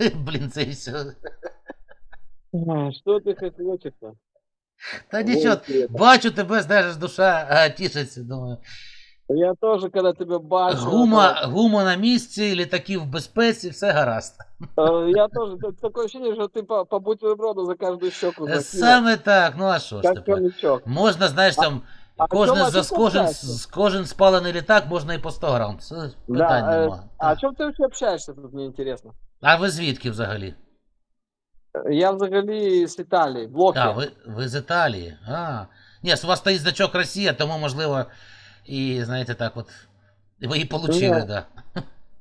Блін, це і все. А, Что ты хочешь-то? Та нічого, бачу тебе, знаєш, душа а, тішиться, думаю. Я тоже, когда тебя бачу... Гума, гума на місці, літаки в безпеці, все гаразд. э, Я тоже, т- такое ощущение, что ты по, по бутерброду за каждую щеку закинул. Саме так, ну а що ж Как тепер? хомячок. Можна, знаєш, там, а кожен, чому за ти кожен, общаєшся? з кожен спалений літак можна і по 100 грам. Це Да, питань э, нема. а о Так. чем ты вообще общаешься, тут мне интересно? А ви звідки взагалі? Я взагалі з Італії, блоки. Так, ви, ви з Італії. А. Ні, у вас стоїть значок Росія, тому можливо, і знаєте, так от. Ви і получили, Ні. да.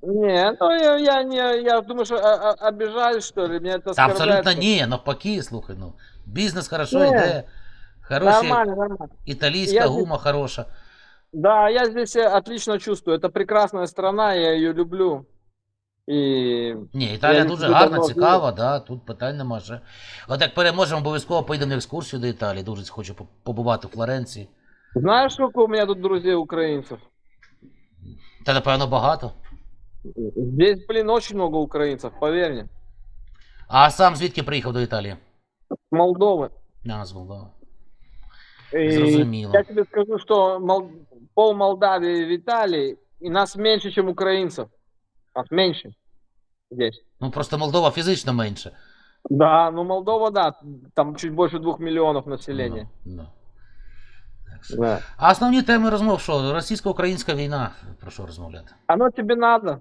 Не, ну я, я не, я думаю, что а, а, обижаюсь, что ли, меня это Та оскорбляет. абсолютно ні, навпаки, слухай, ну. Бізнес хорошо Ні. йде. Хороші, Нормально, нормально. італійська Я гума хороша. Да, я здесь себя отлично чувствую. Это прекрасная страна, я ее люблю. И Ні, Італія не дуже гарна, давно цікава, да, тут питань нема ще. От як переможемо, обов'язково поїдемо на екскурсію до Італії. Дуже хочу побувати в Флоренції. знаешь, сколько у меня тут друзей украинцев? Та напевно багато. Здесь, блин, очень много украинцев, поверь мне. А сам звідки приїхав до Італії? С Молдовы. На, з Молдови. Зрозуміло. я тебе скажу, что Мол- пол Молдавии в Италии, и нас меньше, чем украинцев. Нас меньше здесь. Ну просто Молдова фізично менше. Да, ну Молдова, да, там чуть больше двух миллионов населения. Ну, ну. Так що. Да. А основні теми розмов, що російсько-українська війна, про що розмовляти? Оно тебе надо.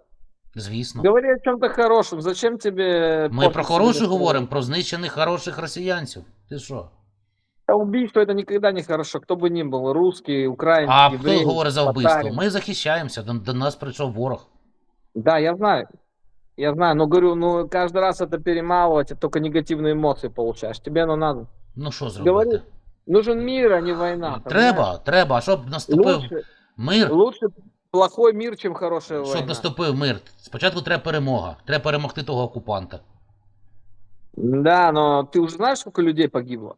Звісно. Говори о чем-то хорошем. Зачем тебе... Ми портить про себе хороше настроение? говоримо, про знищених хороших росіянців. Ти що? А Убийство это никогда не хорошо. Кто бы ни был, русский, украинский, А еврей, хто говорить за вбивство? татарин. Ми захищаємося, до, до нас прийшов ворог. Да, я знаю. Я знаю, но говорю, ну каждый раз это перемалывать, и только негативные эмоции получаешь. Тебе оно надо. Ну що зробити? Говори. Нужен мир, а не война. Треба, треба, щоб понимаешь? наступив Лучше, мир, лучше плохой мир, чем хорошая щоб война. наступив мир. Спочатку треба перемога. Треба перемогти того окупанта. Да, но ты уже знаешь, сколько людей погибло?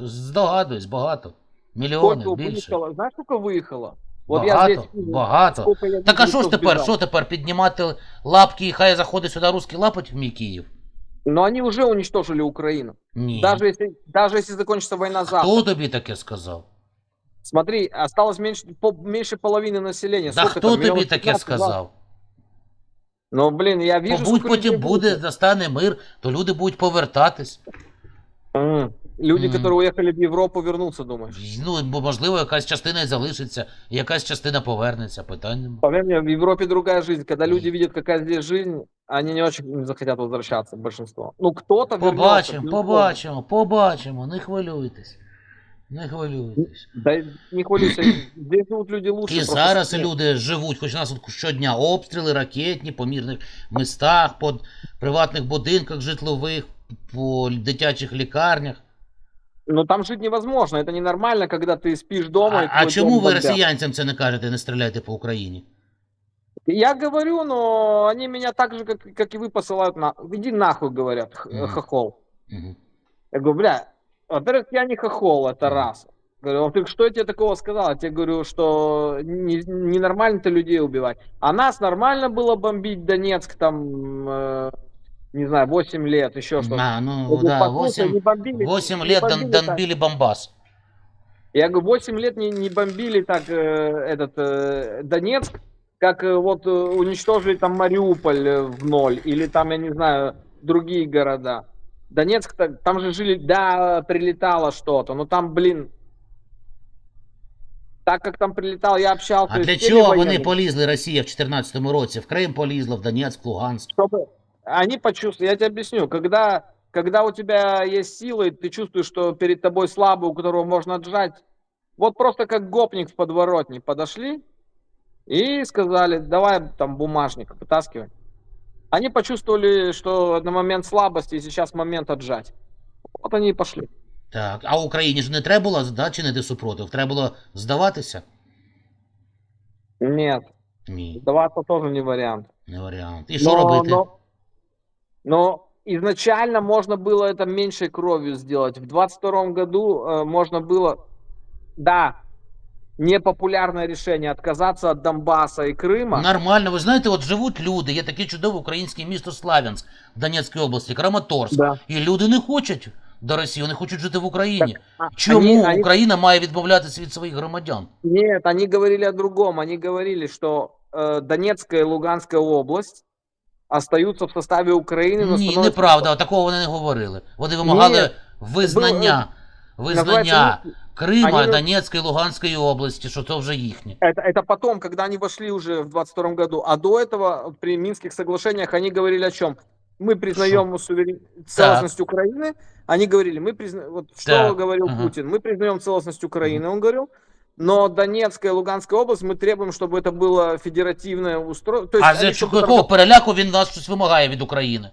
Здогадуюсь, багато. Мільйони, Сколько більше. выехало? Знаешь, сколько выехало? Багато, багато. я Так а що ж тепер? Що тепер? Піднімати лапки і хай заходить сюди русський лапоть в мій Київ? Но они уже уничтожили Украину. Ні. Даже если, даже если закончится война завтра. Хто тобі таке сказав? Смотри, осталось меньше, по- меньше половины населения. Да Сколько хто там, тобі таке сказав? Ну, блин, я вижу, Побудь потім буде, будет. настане мир, то люди будуть повертатись. М, Люди, М. которые уехали в Европу, вернутся, думаешь? Ну, бо можливо, якась частина і залишиться, якась частина повернеться. Питань нема. В Европе другая жизнь. Когда люди видят, какая здесь жизнь, они не очень захотят возвращаться, большинство. Ну, кто-то. Побачимо, безусловно. побачимо, побачимо, не хвилюйтесь. Не хвилюйтесь. Да не хвалюйся, здесь живут люди лучше. І зараз сильнее. люди живуть, хоч у нас тут щодня обстріли, ракетні, по мірних містах, по приватних будинках житлових, по дитячих лікарнях. Ну, там жить невозможно. Это ненормально, когда ты спишь дома. и А, а твой чому дом ви бомбят. росіянцям це не кажете, не стріляйте по Україні? Я говорю, но они меня так же, как, как и вы, посылают на... Иди нахуй, говорят, х- Мгм. хохол. Угу. Я говорю, бля, во-первых, я не хохол, это Мгм. раз. Говорю, во-вторых, что я тебе такого сказал? Я тебе говорю, что не- ненормально ты людей убивать. А нас нормально было бомбить Донецк там, э, не знаю, 8 лет, еще что-то. А, Я ну говорю, да, послушай, 8, не бомбили, 8 не лет бомбили дон- так. донбили Бомбас. Я говорю, 8 лет не, не бомбили так э, этот э, Донецк, как э, вот э, уничтожили там Мариуполь э, в ноль, или там, я не знаю, другие города. Донецк, так- там же жили, да, прилетало что-то, но там, блин, так как там прилетало, я общался А с для теми чого вони военными, полізли, Росія в 2014 році? В Крим полізла, в Донецьк, в Луганськ. чтобы они почувствовали, я тебе объясню, когда, когда у тебя есть силы, ты чувствуешь, что перед тобой слабый, у которого можно отжать, вот просто как гопник в подворотне подошли и сказали, давай там бумажник, вытаскивай. Они почувствовали, что на момент слабости и сейчас момент отжать. Вот они и пошли. Так, а Україні ж не треба було да, чинити супротив? Треба було здаватися? Нет, Ні, сдаваться тоже не вариант. не варіант. І що робити? Но, но изначально можно было это меньшей кровью сделать. В 22 году э, можно было... Да, непопулярное решение отказаться от Донбасса и Крыма. Нормально, ви знаєте, от живуть люди, є таке чудове українське місто Славянськ в Донецькій області, Краматорськ. Да. І люди не хочуть до Росії, вони хочуть жити в Україні. А, Чому они- они- Україна має відмовлятися від своїх громадян? Нет, они говорили о другом. Они говорили, что э, Донецкая и Луганская область остаются в составе Украины. но Ні, становятся- неправда, такого вони не говорили. Вони вимагали Ні, визнання, визнання Называется, ну, Крима, вони- Донецької, Луганської області, що це вже їхнє. Это, это потом, когда они вошли уже в 22 году. А до этого при Минских соглашениях они говорили о чем? Мы признаем суверен... целостность Украины. Они говорили, мы признаем... Вот что Так, говорил ага. Путин? Мы признаем целостность Украины, он говорил. Но Донецкая и Луганская область мы требуем, чтобы это было федеративное устройство. То есть А они за чтобы якого переляку він вас щось вимагає від України?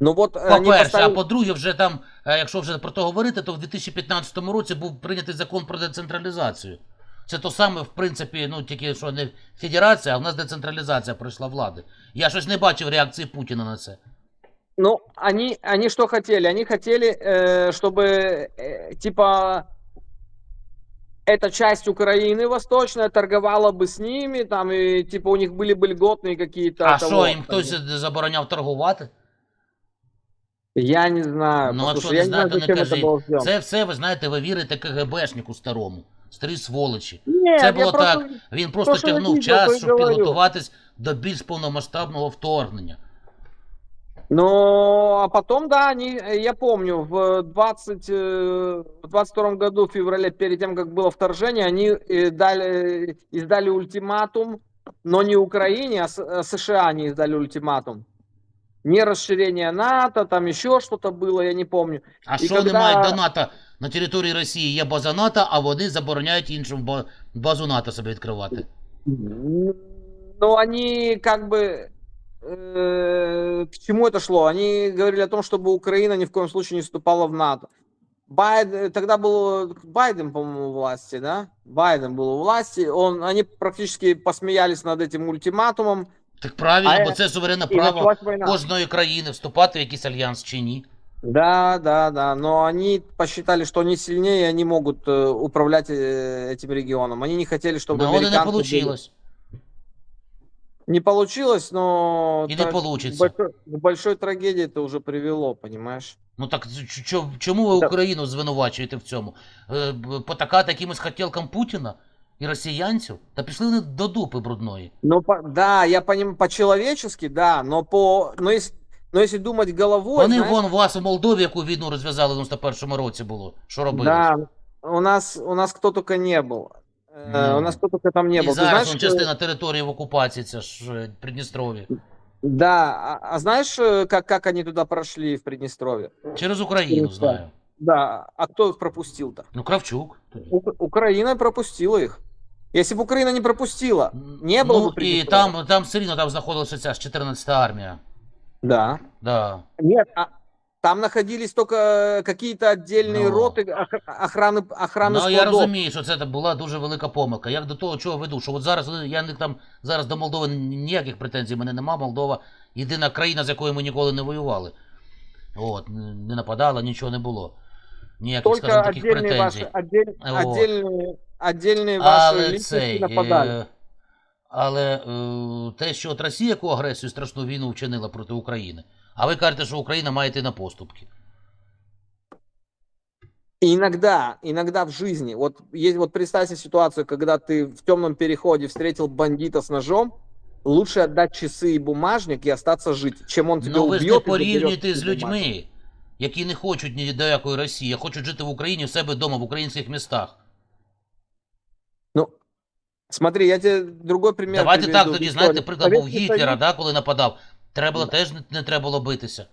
Ну вот э, они По-перше, а поставили- по-друге, вже там, е, якщо вже про то говорити, то в 2015 році був прийнятий закон про децентралізацію. Це то саме, в принципі, ну тільки що не федерація, а в нас децентралізація пройшла влади. Я щось не бачив реакції Путіна на це. Ну, они, они что хотели? Они хотели, э, чтобы, э, типа, эта часть Украины восточная торговала бы с ними, там, и, типа, у них были бы льготные какие-то... А того, що, їм там, хтось забороняв торгувати? Я не знаю. Ну, а послушай, що я не не знаю, знаєте, не зачем это кажіть. было сделано. Це все, ви знаєте, ви вірите КГБшнику старому, старі сволочі. Нет, Це я було просто- так. Він просто То, що я тягнув видел, то час, й щоб говорю. підготуватись до більш повномасштабного вторгнення. Ну, а потом, да, они, э, я помню, в 20, э, в 22 году, в феврале, перед тем, как было вторжение, они э, дали, издали ультиматум, но не Украине, а С- э, США они издали ультиматум. Не расширение НАТО, там еще что-то было, я не помню. А І що вони когда- мають до НАТО? На території Росії є база НАТО, а вони забороняють іншим ба- базу НАТО собі відкривати. Но они как бы... э, к чему это шло? Они говорили о том, чтобы Украина ни в коем случае не вступала в НАТО. Байден, тогда был Байден, по-моему, у власти, да? Байден был у власти. Он, они практически посмеялись над этим ультиматумом. Так правильно, А бо я- це суверенне И право началась война. кожної країни вступати в якийсь альянс чи ні. Да, да, да. Но они посчитали, что они сильнее, и они могут э, управлять э, этим регионом. Они не хотели, чтобы Ну, вони не американцы были- вийшло. Не получилось, но... И не тра- получится. К большой, к большой трагедии это уже привело, понимаешь? Ну так ч- чо- чому ви Так. Україну звинувачуєте в цьому? Е, б- Потакати якимось хотілкам Путіна і росіянців? Та пішли вони до дупи брудної. Ну, по- да, я понимаю, по-человечески, да, но по... Но если, но если думать головой, Вони знаешь, вон у вас у Молдові, яку війну розв'язали в 91-му році було. Що робили? да, у нас, у нас кто только не был. Э, Ну. У нас кто только там не І был. Ты зараз знаешь, вон, э, частина території в окупації, це ж е, Придністров'я. Да, а, а знаешь, э, как, как они туда прошли в Приднестровье? Через Україну Через знаю. Да, а кто их пропустил-то? Ну, Кравчук. тоді. У- Украина пропустила их. Если бы Украина не пропустила, не было ну, бы і Приднестровья. там, там все рівно там знаходилася ця ж 14-та армія. Да. Да. Нет, а там находились только какие-то отдельные Ну. роты ох- охраны, охраны Ну, я складов. розумію, що це та була дуже велика помилка. Як до того, чого веду? Що от зараз вони- я не там зараз до Молдови ніяких претензій в мене нема. Молдова єдина країна, з якою ми ніколи не воювали. От, н- не нападала, нічого не було. Ніяких, Только скажімо, таких отдельные претензій. ваши, отдель- Вот. отдельные, отдельные ваши Але личности цей. нападали. Е, але е, те, що от Росія яку агресію страшну війну вчинила проти України, а ви кажете, що Україна має йти на поступки. И иногда, иногда в жизни, вот, есть, вот представь себе ситуацию, когда ты в темном переходе встретил бандита с ножом, лучше отдать часы и бумажник и остаться жить, чем он тебя Ну ви ж не убьет. и заберет порівнюєте эти з бумажники. людьми, які не хочуть ні до якої Росії, а хочуть жити в Україні в себе вдома, в українських містах. Ну, смотри, я тебе другой пример Давайте приведу так в тоді, истории. знаєте, приклад був Советский Гітлера, Союз- да, коли нападав. Треба було Да. теж не, не треба було битися.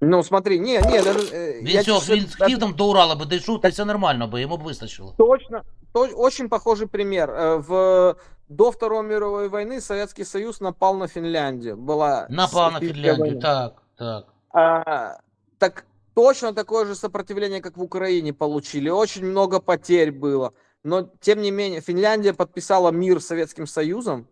Ну, смотри, не, не, даже, э, Він я цього тебе він даже- хотів там до Урала би дійшов, та й все нормально, бо йому б вистачило. Точно, то, очень похожий пример. Э, В, до Второй мировой войны Советский Союз напал на Финляндию. Была Напав на Финская Фінляндію, война. так, так. А, так точно такое же сопротивление, как в Украине получили. Очень много потерь было. Но, тем не менее, Финляндия подписала мир с Советским Союзом,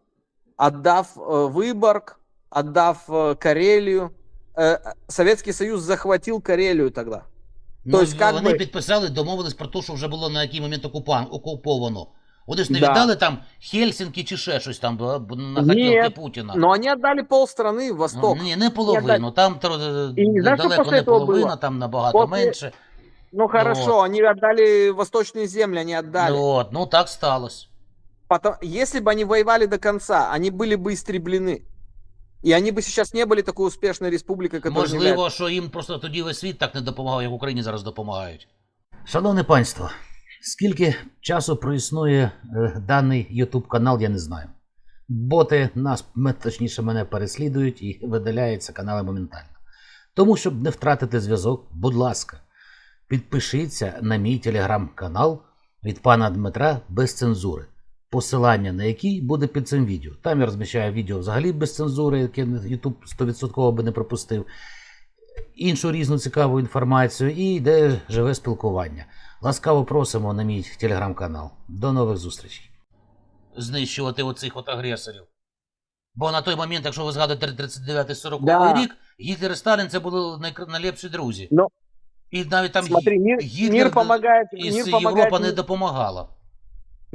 отдав э, Выборг, отдав э, Карелию. Э, Советский Союз захватил Карелию тогда. Ну, есть, как вони би- підписали, домовились про те, що вже було на який момент окупан, окуповано. Вони ж не Да. віддали там Хельсінки чи ще щось там бо- бо на Ні, хотілки Путіна. Но они отдали полстраны в Восток. Ну, Ні, не половину. Там тро- І знаєш, що далеко після не того половина, було? там набагато После- менше. Ну хорошо, они отдали восточные земли, они отдали. Ну, от, ну так сталося. Потом, если бы они воевали до конца, они были бы истреблены. И они бы сейчас не успешной республикой, которая является. Можливо, що їм просто тоді весь світ так не допомагав, як Україні зараз допомагають. Шановне панство, скільки часу проіснує е, даний YouTube канал, я не знаю. Боти нас, точніше, мене переслідують і видаляються канали моментально. Тому, щоб не втратити зв'язок, будь ласка, підпишіться на мій телеграм-канал від пана Дмитра без цензури. Посилання на який буде під цим відео. Там я розміщаю відео взагалі без цензури, яке YouTube 100% би не пропустив. Іншу різну цікаву інформацію і йде живе спілкування. Ласкаво просимо на мій телеграм-канал. До нових зустрічей. Знищувати оцих от агресорів. Бо на той момент, якщо ви згадуєте 39-40 Да. рік, Гітлер і Сталін це були найлепші друзі. Ну, і навіть там Смотри, мир, Гітлер мир помогает, із мир Європа помогает, не, допомагала.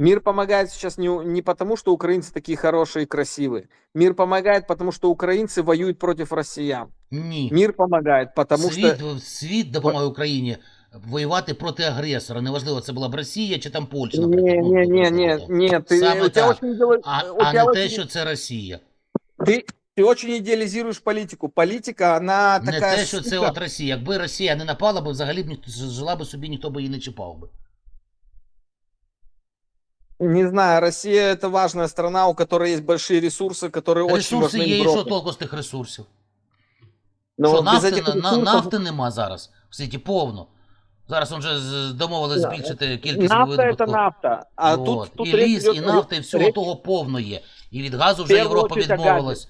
мир помогает сейчас не, у- не потому, что украинцы такие хорошие и красивые. Мир помогает, потому что украинцы воюют против россиян. Ні. Мир помогает, потому світ, что... світ допомагає Україні воювати проти агресора. Неважливо, це була б Росія чи там Польща. Не, наприклад. Ну, не, не, наприклад, не, так. не, ты, Саме у тебя так. очень, дело- А, у а тебя не те, очень- що це Росія. ты, ты очень идеализируешь политику. Политика, она Не такая те, що це штука. от Росія. Якби Росія не напала, би взагалі б ніхто жила би собі, ніхто би її не чіпав би. Не знаю, Россия это важная страна, у которой есть большие ресурсы, которые очень Ресурси важны є, і що Европе. толку з тих ресурсів? Но що без нафти, этих на, на- ресурсов- нафти нема зараз. В світі повно. Зараз вже з- домовились Да. збільшити кількість Нафта это видобутку. нафта. А От. тут, тут і речь ліс, идет і о- нафта, і всього речь- того повно є. І від газу В вже первую Європа очередь о газе. відмовилась.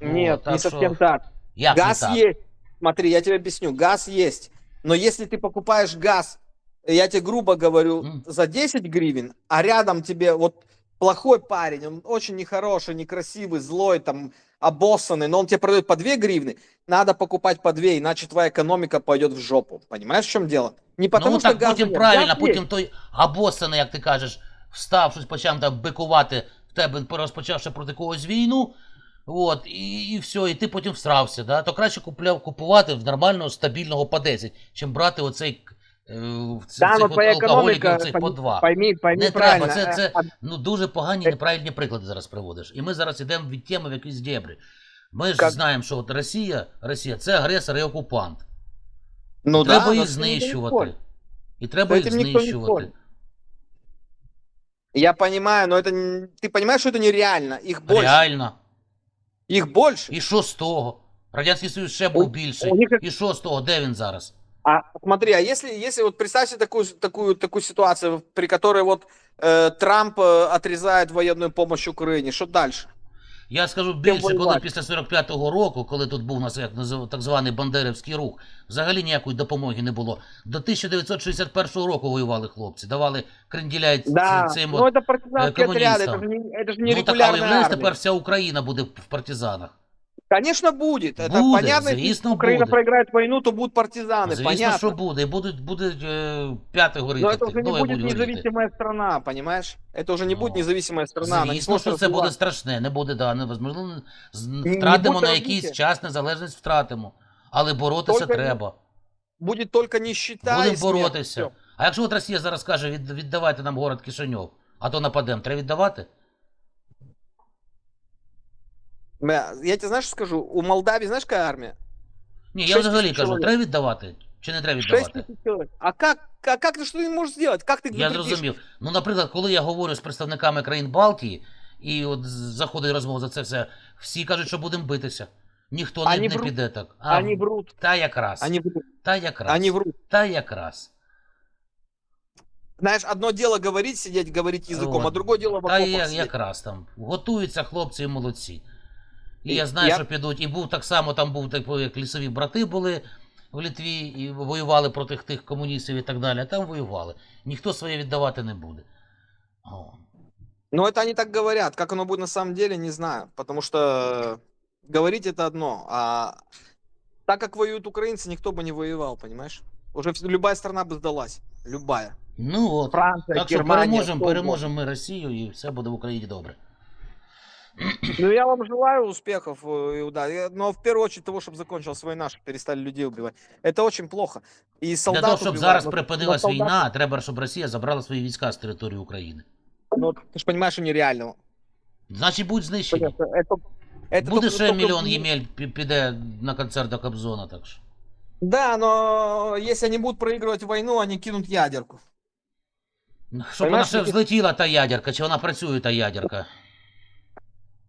Нет, Вот, так не что- совсем так. Як не Газ так? есть. Смотри, я тебе объясню. Газ есть. Но если ты покупаешь газ, я тебе грубо говорю, М. за 10 гривен, а рядом тебе вот плохой парень, он очень нехороший, некрасивый, злой, там, обоссанный, но он тебе продает по 2 гривны, надо покупать по 2, иначе твоя экономика пойдет в жопу. Понимаешь, в чем дело? Не потому ну что так газа потім нет. правильно, Газ потім есть. той абосаний, як ти кажеш, встав, щось почав там бикувати в тебе, розпочавши проти когось війну. От, і, і все, і ти потім всрався. Да? То краще купляв, купувати в нормального стабільного по 10, чим брати оцей е, в ц- Да, цих но от твоя алкоголіків экономика, цих по пойми, 2. пойми, пойми Не правильно. треба, це, э, це а- ну, дуже погані, Е- неправильні приклади зараз приводиш. І ми зараз йдемо від теми в якісь дебри. Ми ж Как- знаємо, що от Росія, Росія це агресор і окупант. Ну треба да, їх но с этим никто не знищувати. спорит. І треба З їх цим ніхто не знищувати. спорить. Я понимаю, но это не- ты понимаешь, что это нереально. Их больше. Реально. Их больше. І що з того? Радянський Союз ще був У- більший. у них як- І що з того? Де він зараз? А смотри, а если, если вот представь себе такую, такую, такую ситуацию, при которой вот э, Трамп э, отрезает военную помощь Украине, что дальше? Я скажу більше, коли воювати. після 45-го року, коли тут був у нас як назив- так званий Бандерівський рух, взагалі ніякої допомоги не було. До 1961 року воювали хлопці, давали кренділя ці- Да, цим ну от. это партизанские э, отряды, коммунистам. это же не, это же не Ну так а регулярная уявляєш, армия. тепер вся Україна буде в партизанах. Конечно, будет. Это Буде, понятно, звісно, если Украина буде. проиграет войну, то будут партизаны, Звісно, понятно. що буде. І будуть, будуть е, п'яти горіти. Но это уже не двоє будет будуть горіти. независимая страна, понимаешь? Это уже не Ну, будет независимая страна. она не Звісно, сможет що це буде развиваться. страшне, не буде, да, невозможно. з- не Втратимо буде на розвиття. якийсь час незалежність втратимо. Але боротися Тільки треба. Будет только нищета Будемо и смерть. боротися. Всё. А якщо от Росія зараз каже, від, віддавайте нам город Кишиньов, а то нападемо, треба віддавати? Бля, Я тебе знаешь, что скажу? У Молдавии знаешь, какая армия? Ні, я Шесть взагалі тисяч кажу, чоловік. треба віддавати чи не треба 6 віддавати? тысяч человек. А как, как, как ты что ты можешь сделать? Как ты Я запретишь? зрозумів. Ну, наприклад, коли я говорю з представниками країн Балтії, і от з- заходить розмова за це все, всі кажуть, що будемо битися. Ніхто не, Ані не врут. піде так. А, Они врут. Та якраз. Они врут. Та якраз. Они врут. Та якраз. Знаешь, одно дело говорить, сидеть, говорить языком, Вот. а другое дело в Та окопах я, сидеть. якраз там. Готуються хлопці і молодці. І І я знаю, я- що підуть. І був так само, там був так, як лісові брати були в Литві, і воювали проти тих комуністів і так далі. А там воювали. Ніхто своє віддавати не буде. О. Но это они так говорят. Как оно будет на самом деле, не знаю. Потому что говорить это одно. А так как воюют украинцы, никто бы не воевал, понимаешь? Уже вс- любая страна бы сдалась. Любая. Ну от. Франция, Так що Германия. переможемо, кто переможемо ми Росію і все буде в Україні добре. угодно. Ну, я вам желаю успехов, э, и удар. Но в первую очередь того, чтобы закончилась война, чтобы перестали людей убивать. Это очень плохо. И солдат Для того, щоб убивают, зараз но- припинилась но солдат- війна, треба, щоб Росія забрала свої війська з території України. Ну, ты же понимаешь, что нереально. Значить, будуть знищені. Понятно, Это, это Буде только- ще только- мільйон ємель пі- піде на концерт до Кобзона, так що. Да, но если они будут проигрывать войну, они кинут ядерку. Щоб вона Понимаєш, ще які- взлетіла та ядерка, чи вона працює та ядерка.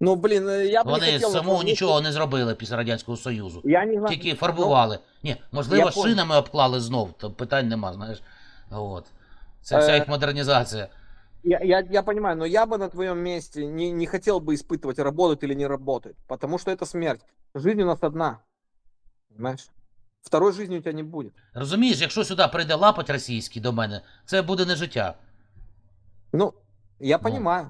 Ну, блин, э, я бы не Вони хотел... самого этого- нічого не зробили після Радянського Союзу. Я не знаю. Тільки фарбували. Ні, можливо, Я понял. шинами обклали знов, то питань нема, знаєш. От. Це вся Е, їх модернізація. Я, я, я понимаю, но я бы на твоем месте не, не хотел бы испытывать, работает или не работает. Потому что это смерть. Жизнь у нас одна. Понимаешь? Второй жизни у тебя не будет. Розумієш, якщо сюди прийде лапоть російський до мене, це буде не життя. Ну, я Ну, понимаю.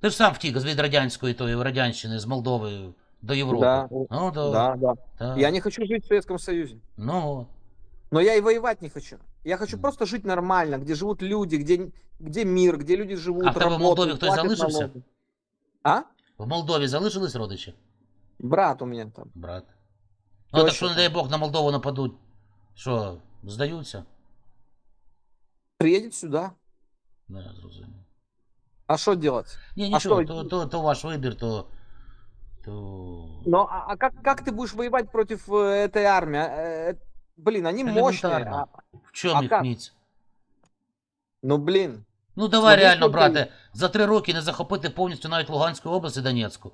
Ти ж сам втік від радянської тої радянщини з Молдови до Європи. Да. Ну, да. Да, да. да. Я не хочу жить в Советском Союзе. Ну, от. Но я и воевать не хочу. Я хочу Мгм. просто жить нормально, где живут люди, где, где мир, где люди живут, А в тебе в работают, Молдові хтось платят залишився? налоги. А? в Молдові залишились родичі? Брат у меня там. Брат. Ну, так Точно що, не так. дай Бог, на Молдову нападуть. Що, здаються? Приедет сюда. Не, я зрозумів. А что делать? Ні, А нічого, що? то, то, то ваш вибір, то. то... Но а, а как, как ты будешь воевать против э, этой армии? Э, э, блин, они мощные. Элементарно. а- В чому А їх как? міць? ну, блин. Ну давай Смотри, реально, скільки брате, за три роки не захопити повністю навіть Луганську область і Донецьку.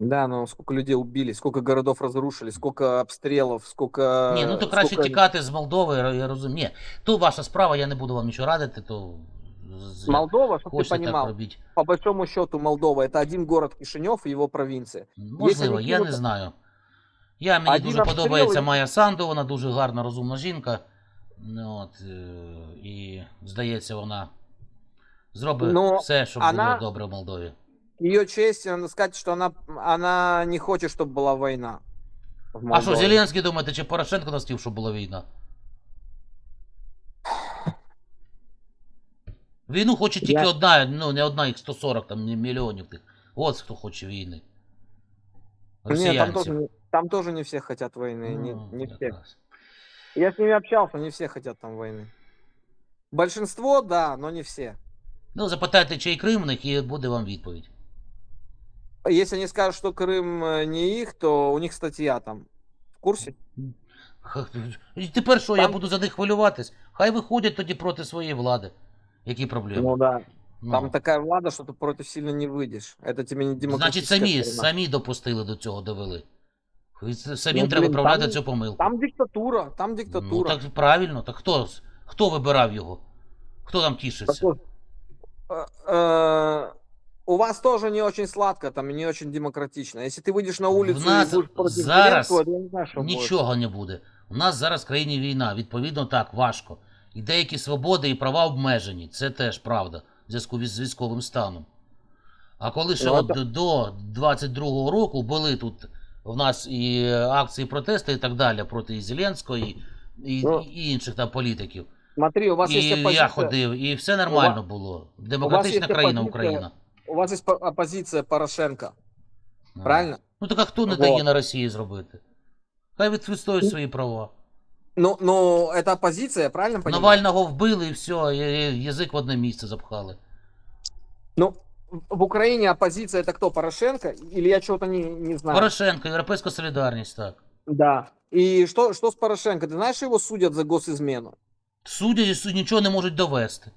Да, ну сколько людей убили, сколько городов разрушили, сколько обстрелов, сколько... Ні, ну то краще сколько- тікати з Молдови, я- я розумію. Ні, то ваша справа, я не буду вам нічого радити, то з- Молдова, чтобы ты хочете так понимал, робіть. по большому счету Молдова это один город Кишинев и его провинция. Можливо, вони я не кинуть- знаю. Я, мені Один дуже обстріл подобається і- Майя Санду, вона дуже гарна, розумна жінка. Ну, От, е, і здається, вона зробить Ну, все, щоб вона- було добре в Молдові. Ее честь, надо сказать, что она, она не хочет, чтобы была война. в А що, Молдові. Зеленський думаєте, чи Порошенко настів, щоб була війна? Війну хоче тільки Я- одна, ну не одна, їх 140 там не мільйонів тих. От хто хоче війни. Нет, там Росіянці. тоже, не- там тоже не все хотят войны, не, Ну, не все. якраз. Я с ними общался, не все хотят там войны. Большинство, да, но не все. Ну, запитайте, чий Крим в них, і буде вам відповідь. Если они скажут, что Крым э, не их, то у них статья там. В курсе? Ха- І тепер що, я Там- буду за них хвилюватись? Хай виходять тоді проти своєї влади. Які проблеми? Ну да. Ну, Там такая влада, что ты против сильно не выйдешь. Это тебе не Значить, демократическая самі, страна. самі допустили до цього, довели. І це- Самим Ну, треба блін, виправляти там- цю помилку. Там диктатура, там Ну диктатура. так правильно, так хто, з- хто вибирав його? Хто там тішиться? Так вот, э, э, у вас тоже не очень сладко, там и не очень демократично. Если ты выйдешь на улицу нас и будешь против зараз Зеленского, я не знаю, что будет. Нічого не буде. У нас зараз в країні війна, відповідно так, важко. І деякі свободи і права обмежені. Це теж правда в зв'язку із військовим станом. А коли ще Ну, от до 22-го року були тут в нас і акції протесту і так далі проти і Зеленського, і, і, Ну, і інших там політиків. Смотри, у вас І есть я ходив, і все нормально було. Демократична країна. Україна. У вас есть по- оппозиция Порошенко, Ну. правильно? Ну так а хто не Вот. дає на Росії зробити? Хай відстоюють свої права. Ну, ну, это оппозиция, правильно понимаю? Навального вбили і все, і- і язик в одне місце запхали. Ну, в- в Украине оппозиция это кто, Порошенко? Или я чего-то не, не знаю? Порошенко, Європейська солідарність, так. Да. И что, что с Порошенко? Ты знаешь, его судят за госизмену? Судді і суд нічого не можуть довести.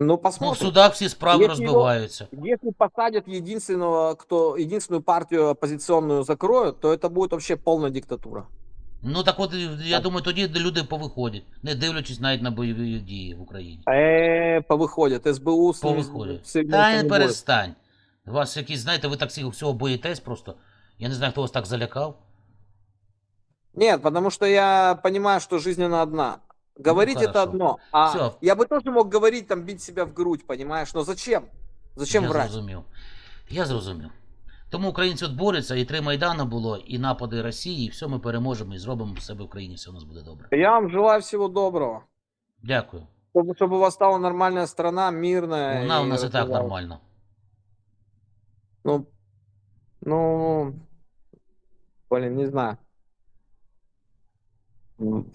Ну, Ну, в посмотрим. судах всі справи Якщо його- розбиваються. Если посадят единственного, кто единственную партию оппозиционную закроют, то это будет вообще полная диктатура. Ну так от я Так. думаю, тоді люди повиходять, не дивлячись навіть на бойові дії в Україні. Э, повыходят. СБУ с ними Повиходять. сильно Та не не будет. перестань. У вас якісь, знаєте, ви так всі- всього боїтесь просто. Я не знаю, хто вас так залякав. Нет, потому что я понимаю, что жизнь она одна. Говорить это Ну, хорошо. одно. А Всё. я бы тоже мог говорить, там, бить себя в грудь, понимаешь? Но зачем? Зачем я врать? зрозумів. Я зрозумів. Тому українці от борються, і три Майдани було, і напади Росії, і все ми переможемо і зробимо в себе в країні, все у нас буде добре. Я вам желаю всего доброго. Дякую. Чтобы, чтобы у вас стала нормальная страна, мирная. Вона у нас і так развивалась. нормально. Ну, ну, блин, не знаю. М,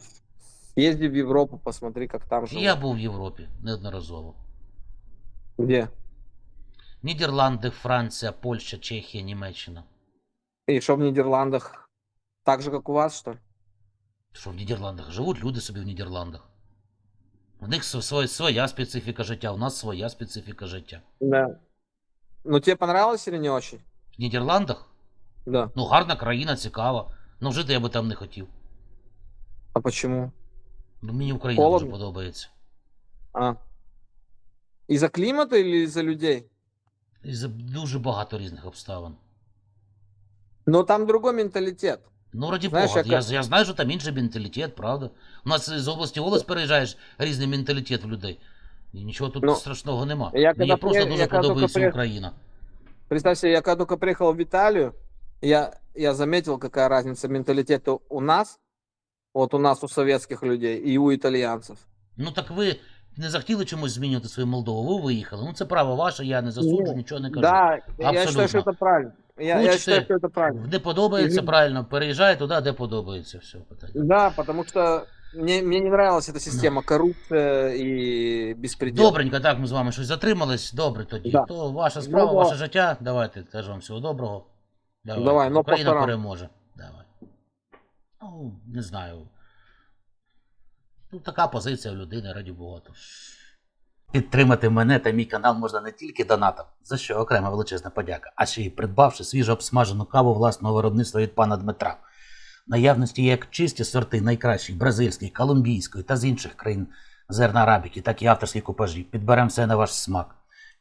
Съезди в Европу, посмотри, как там живут. Я був в Європі неодноразово. Где? Нідерланди, Франція, Польща, Чехія, Німеччина. И что в Нидерландах? Так же, как у вас, что ли? Що в Нідерландах? Живуть люди собі в Нідерландах. У них св- своя, своя специфіка життя, у нас своя специфіка життя. Да. Ну, тебе понравилось или не очень? В Нідерландах? Да. Ну, гарна країна, цікава. Ну, жити я би там не хотів. А почему? Ну, мені Україна Холодно? дуже подобається. А. Из-за климата или из-за людей? І за дуже багато різних обставин. Но там другой менталитет. Ну, раді Бога, яка- я, я знаю, що там інший менталітет, правда. У нас з області в область переїжджаєш різний менталітет в людей. І нічого тут Ну, страшного нема. я Мені просто при- дуже я подобається при- Україна. Представь я когда только приехал в Италию, я, я заметил, какая разница менталитета у нас, вот у нас, у советских людей, и у итальянцев. Ну так ви не захотіли чомусь змінювати свою Молдову, ви виїхали. Ну це право ваше, я не засуджу, Ну, нічого не кажу. Да, я Абсолютно. считаю, что это правильно. Я, я Хочете- считаю, что это правильно. Де подобається, Мгм. правильно, переїжджай туди, де подобається. Все, питання. Да, потому что мне, мне не нравилась эта система коррупция и беспредел. Добренько, так ми з вами щось затримались. Добре тоді. Да. То ваша справа, Ну, ваше да. життя. Давайте, теж вам всього доброго. Давайте. Давай, ну, Україна повторам. переможе. Давай. Ну, не знаю. Ну, така позиція у людини, раді Богу. Підтримати мене та мій канал можна не тільки донатом, за що окрема величезна подяка, а ще й придбавши свіжу обсмажену каву власного виробництва від пана Дмитра. Наявності як чисті сорти найкращих бразильської, колумбійської та з інших країн зерна арабіки, так і авторські купажі. Підберемо все на ваш смак.